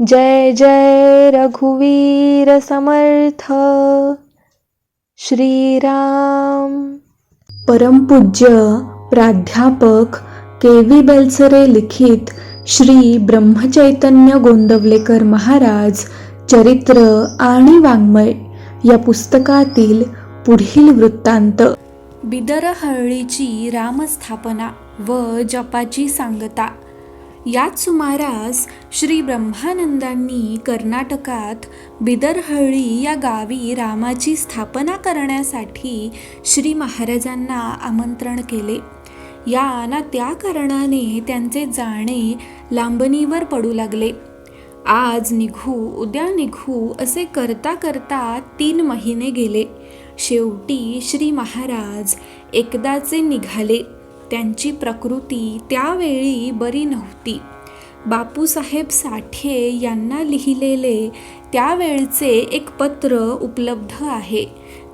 जय जय रघुवीर समर्थ। श्रीराम। परमपूज्य प्राध्यापक के व्ही बेलसरे लिखित श्री ब्रह्मचैतन्य गोंदवलेकर महाराज चरित्र आणि वाङ्मय या पुस्तकातील पुढील वृत्तांत. बिदरहळ्ळीची रामस्थापना व जपाची सांगता. याच सुमारास श्री ब्रह्मानंदांनी कर्नाटकात बिदरहळी या गावी रामाची स्थापना करण्यासाठी श्री महाराजांना आमंत्रण केले. या ना त्या कारणाने त्यांचे जाणे लांबणीवर पडू लागले. आज निघू उद्या निघू असे करता करता तीन महिने गेले. शेवटी श्री महाराज एकदाचे निघाले. त्यांची प्रकृती त्यावेळी बरी नव्हती. बापूसाहेब साठे यांना लिहिलेले त्यावेळचे एक पत्र उपलब्ध आहे.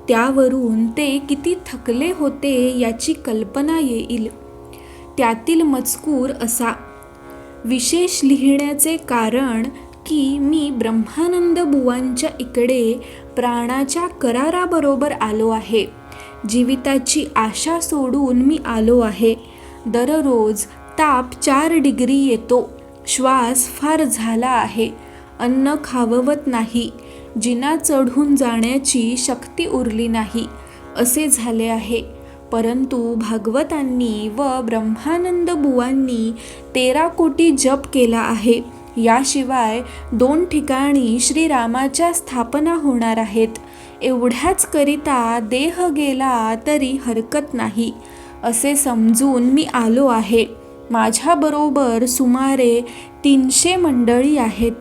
त्यावरून ते किती थकले होते याची कल्पना येईल. त्यातील मजकूर असा. विशेष लिहिण्याचे कारण की मी ब्रह्मानंद बुवांच्या इकडे प्राणाच्या कराराबरोबर आलो आहे. जीविताची आशा सोडून मी आलो आहे. दररोज ताप चार डिग्री येतो. श्वास फार झाला आहे. अन्न खाववत नाही. जिना चढून जाण्याची शक्ती उरली नाही. असे झाले आहे. परंतु भागवतांनी व ब्रह्मानंद बुवांनी तेरा कोटी जप केला आहे. याशिवाय दोन ठिकाणी श्रीरामाच्या स्थापना होणार आहेत. एवढ्याच करिता देह गेला तरी हरकत नाही असे समजून मी आलो आहे. माझ्याबरोबर सुमारे तीनशे मंडळी आहेत.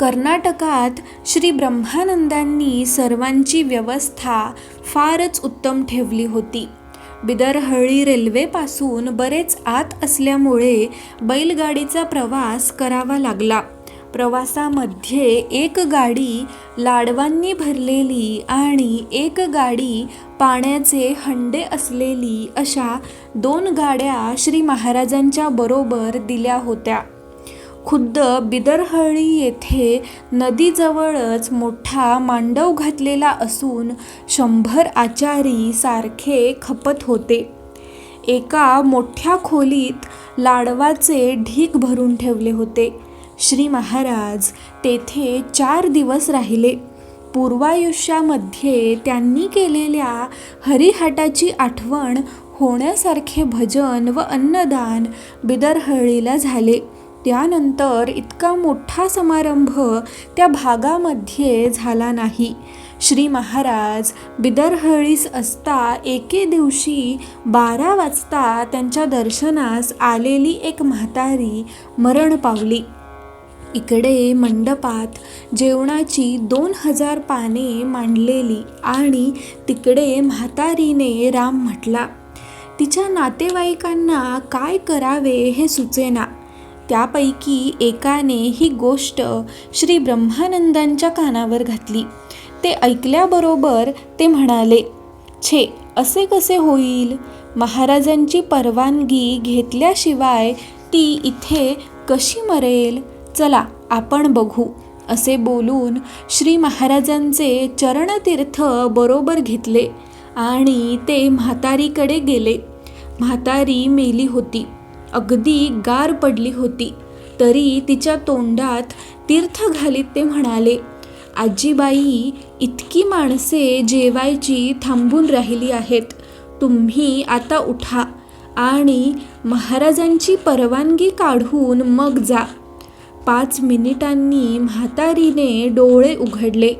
कर्नाटकात श्री ब्रह्मानंदांनी सर्वांची व्यवस्था फारच उत्तम ठेवली होती. बिदरहळ्ळी रेल्वेपासून बरेच आत असल्यामुळे बैलगाडीचा प्रवास करावा लागला. प्रवासामध्ये एक गाडी लाडवांनी भरलेली आणि एक गाडी पाण्याचे हंडे असलेली अशा दोन गाड्या श्री महाराजांच्या बरोबर दिल्या होत्या. खुद्द बिदरहळी येथे नदीजवळच मोठा मांडव घातलेला असून शंभर आचारी सारखे खपत होते. एका मोठ्या खोलीत लाडवाचे ढीक भरून ठेवले होते. श्री महाराज तेथे चार दिवस राहिले. पूर्वायुष्यामध्ये त्यांनी केलेल्या हरिहाटाची आठवण होण्यासारखे भजन व अन्नदान बिदरहळीला झाले. त्यानंतर इतका मोठा समारंभ त्या भागामध्ये झाला नाही. श्री महाराज बिदरहळीस असता एके दिवशी बारा वाजता त्यांच्या दर्शनास आलेली एक म्हातारी मरण पावली. इकडे मंडपात जेवणाची दोन हजार पाने मांडलेली आणि तिकडे म्हातारीने राम म्हटला तिच्या नातेवाईकांना काय करावे हे सुचेना. त्यापैकी एकाने ही गोष्ट श्री ब्रह्मानंदांच्या कानावर घातली. ते ऐकल्याबरोबर ते म्हणाले छे असे कसे होईल? महाराजांची परवानगी घेतल्याशिवाय ती इथे कशी मरेल? चला आपण बघू. असे बोलून श्री महाराजांचे चरणतीर्थ बरोबर घेतले आणि ते म्हातारीकडे गेले. म्हातारी मेली होती. अगदी गार पडली होती. तरी तिच्या तोंडात तीर्थ घालीत ते म्हणाले आजीबाई इतकी माणसे जेवायची थांबून राहिली आहेत. तुम्ही आता उठा आणि महाराजांची परवानगी काढून मग जा. पाच मिनिटांनी म्हातारीने डोळे उघडले.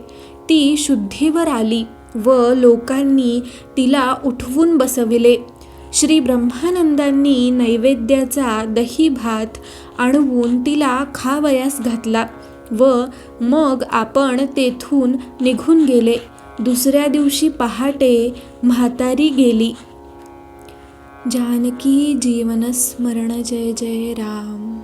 ती शुद्धीवर आली व लोकांनी तिला उठवून बसविले. श्री ब्रह्मानंदांनी नैवेद्याचा दही भात आणवून तिला खावयास घातला व मग आपण तेथून निघून गेले. दुसऱ्या दिवशी पहाटे म्हातारी गेली. जानकी जीवनस्मरण जय जय राम.